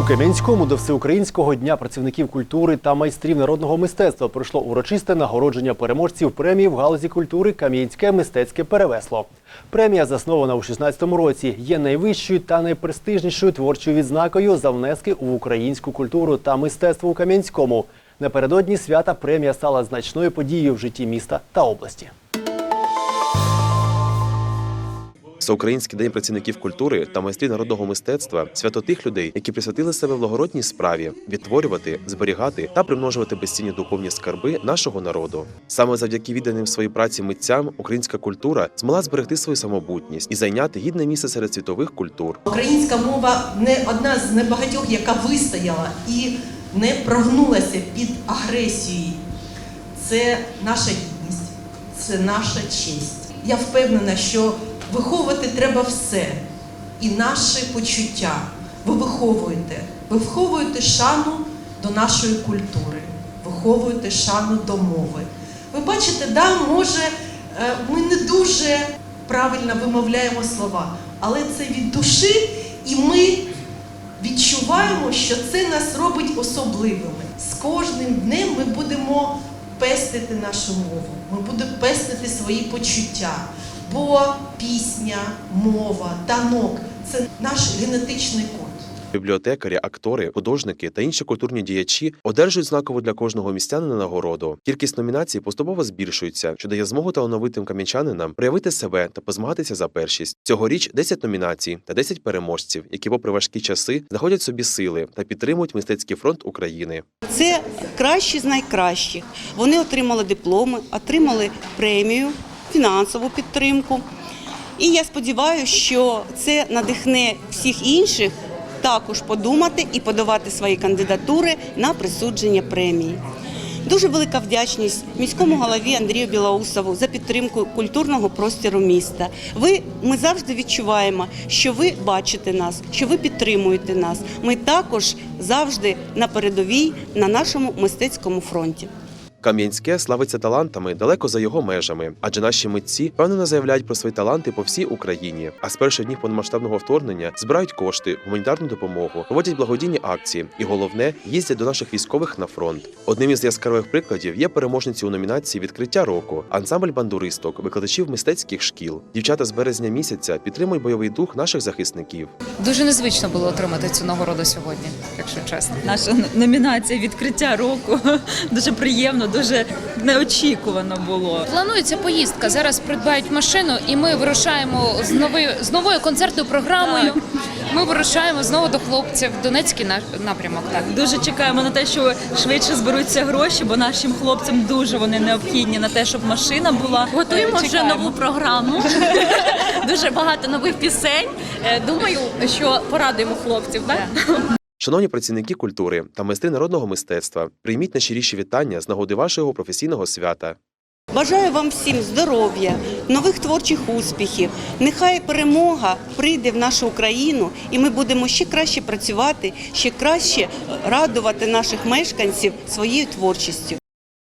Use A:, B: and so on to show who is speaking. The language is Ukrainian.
A: У Кам'янському до всеукраїнського дня працівників культури та майстрів народного мистецтва пройшло урочисте нагородження переможців премії в галузі культури Кам'янське мистецьке перевесло. Премія, заснована у 16-му році, є найвищою та найпрестижнішою творчою відзнакою за внески у українську культуру та мистецтво у Кам'янському. Напередодні свята премія стала значною подією в житті міста та області.
B: Всеукраїнський день працівників культури та майстрів народного мистецтва свято тих людей, які присвятили себе благородній справі відтворювати, зберігати та примножувати безцінні духовні скарби нашого народу. Саме завдяки відданим своїй праці митцям українська культура змогла зберегти свою самобутність і зайняти гідне місце серед світових культур.
C: Українська мова не одна з небагатьох, яка вистояла і не прогнулася під агресією. Це наша гідність, це наша честь. Я впевнена, що виховувати треба все, і наші почуття. Ви виховуєте, ви виховуєте шану до нашої культури, виховуєте шану до мови. Ви бачите, да, може, е, ми не дуже правильно вимовляємо слова, але це від душі, і ми відчуваємо, що це нас робить особливими. З кожним днем ми будемо пестити нашу мову, ми будемо пестити свої почуття. Бо пісня, мова, танок це наш генетичний код.
B: Бібліотекарі, актори, художники та інші культурні діячі одержують знакову для кожного містянина нагороду. Кількість номінацій поступово збільшується, що дає змогу талановитим кам'янчанинам проявити себе та позмагатися за першість. Цьогоріч 10 номінацій та 10 переможців, які, попри важкі часи, знаходять собі сили та підтримують мистецький фронт України.
D: Це кращі з найкращих. Вони отримали дипломи, отримали премію, фінансову підтримку. І я сподіваюся, що це надихне всіх інших також подумати і подавати свої кандидатури на присудження премії. Дуже велика вдячність міському голові Андрію Білоусову за підтримку культурного простору міста. Ви ми завжди відчуваємо, що ви бачите нас, що ви підтримуєте нас. Ми також завжди на передовій на нашому мистецькому фронті.
B: Кам'янське славиться талантами далеко за його межами, адже наші митці впевнено заявляють про свої таланти по всій Україні. А з перших днів повномасштабного вторгнення збирають кошти, гуманітарну допомогу, проводять благодійні акції і головне їздять до наших військових на фронт. Одним із яскравих прикладів є переможниці у номінації Відкриття року, ансамбль бандуристок, викладачів мистецьких шкіл. Дівчата з березня місяця підтримують бойовий дух наших захисників.
E: Дуже незвично було отримати цю нагороду сьогодні, якщо чесно.
F: Наша номінація відкриття року дуже приємно, дуже неочікувано було.
E: Планується поїздка. Зараз придбають машину, і ми вирушаємо з новою з новою концертною програмою. Ми вирушаємо знову до хлопців в Донецький на- напрямок. Так
F: Дуже чекаємо на те, що швидше зберуться гроші, бо нашим хлопцям дуже вони необхідні на те, щоб машина була.
G: Готуємо вже нову програму. Дуже багато нових пісень. Е, Думаю, що порадуємо хлопців. Так?
B: Шановні працівники культури та майстри народного мистецтва, прийміть найщиріші вітання з нагоди вашого професійного свята.
D: Бажаю вам всім здоров'я, нових творчих успіхів. Нехай перемога прийде в нашу Україну, і ми будемо ще краще працювати, ще краще радувати наших мешканців своєю творчістю.